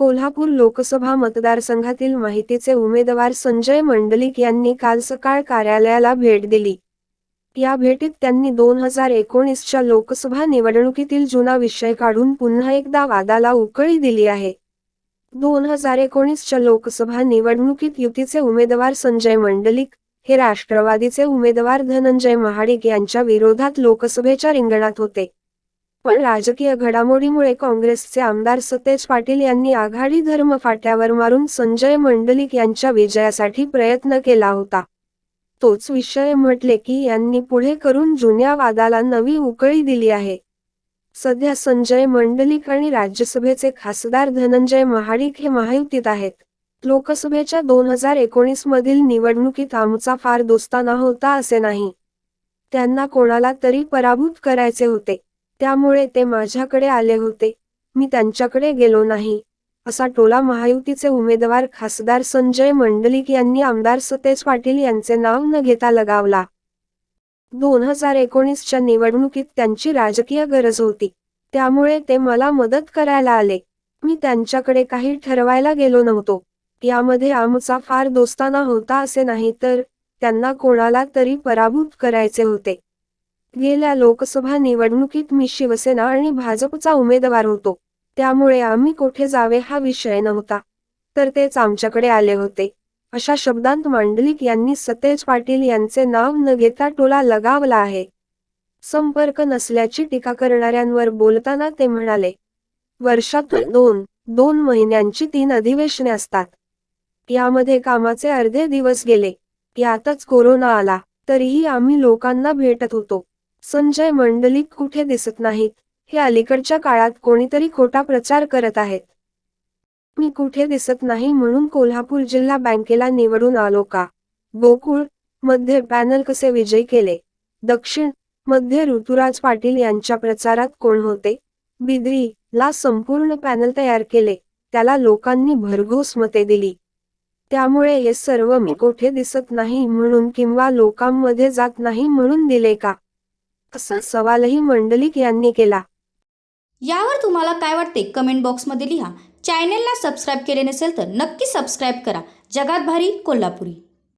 कोल्हापूर लोकसभा मतदारसंघातील माहितीचे उमेदवार संजय मंडलिक यांनी काल सकाळ कार्यालयाला भेट दिली. या भेटीत त्यांनी दोन हजार एकोणीसच्या लोकसभा निवडणुकीतील जुना विषय काढून पुन्हा एकदा वादाला उकळी दिली आहे. दोन हजार एकोणीसच्या लोकसभा निवडणुकीत युतीचे उमेदवार संजय मंडलिक हे राष्ट्रवादीचे उमेदवार धनंजय महाडिक यांच्या विरोधात लोकसभेच्या रिंगणात होते. पण राजकीय घडामोडीमुळे काँग्रेसचे आमदार सतेज पाटील यांनी आघाडी धर्म फाट्यावर मारून संजय मंडलिक यांच्या विजयासाठी प्रयत्न केला होता. तोच विषय म्हटले की यांनी पुढे करून जुन्या वादाला नवी उकळी दिली आहे. सध्या संजय मंडलिक आणि राज्यसभेचे खासदार धनंजय महाडिक हे महायुतीत आहेत. लोकसभेच्या दोन हजार एकोणीस मधील निवडणुकीत आमचा फार दोस्ताना होता असे नाही. त्यांना कोणाला तरी पराभूत करायचे होते. त्यामुळे ते माझ्याकडे आले होते. मी त्यांच्याकडे गेलो नाही. असा टोला महायुतीचे उमेदवार खासदार संजय मंडलिक यांनी आमदार सतेज पाटील यांचे नाव न घेता लगावला. दोन हजार एकोणीसच्या निवडणुकीत त्यांची राजकीय गरज होती. त्यामुळे ते मला मदत करायला आले. मी त्यांच्याकडे काही ठरवायला गेलो नव्हतो. यामध्ये आमचा फार दोस्ताना होता असे नाही तर त्यांना कोणाला तरी पराभूत करायचे होते. गेल्या लोकसभा निवडणुकीत मी शिवसेना आणि भाजपचा उमेदवार होतो. त्यामुळे आम्ही कोठे जावे हा विषय नव्हता. तर तेच आमच्याकडे आले होते. अशा शब्दांत मांडलिक यांनी सतेज पाटील यांचे नाव न घेता टोला लगावला आहे. संपर्क नसल्याची टीका करणाऱ्यांवर बोलताना ते म्हणाले वर्षातून दोन दोन महिन्यांची तीन अधिवेशने असतात. यामध्ये कामाचे अर्धे दिवस गेले. यातच कोरोना आला तरीही आम्ही लोकांना भेटत होतो. संजय मंडलिक कुठे दिसत नाहीत? हे अलीकडच्या काळात कोणीतरी खोटा प्रचार करत आहेत. मी कुठे दिसत नाही म्हणून कोल्हापूर जिल्हा बँकेला निवडून आलो का? गोकुळमध्ये पॅनल कसे विजय केले? दक्षिणमध्ये ऋतुराज पाटील यांच्या प्रचारात कोण होते? बिद्री ला संपूर्ण पॅनल तयार केले त्याला लोकांनी भरघोस मते दिली. त्यामुळे हे सर्व मी कोठे दिसत नाही म्हणून किंवा लोकांमध्ये जात नाही म्हणून दिले का? असा सवालही मंडलिक यांनी केला. यावर तुम्हाला काय वाटते कमेंट बॉक्समध्ये लिहा. चॅनेलला सबस्क्राईब केले नसेल तर नक्की सबस्क्राईब करा. जगात भारी कोल्हापुरी.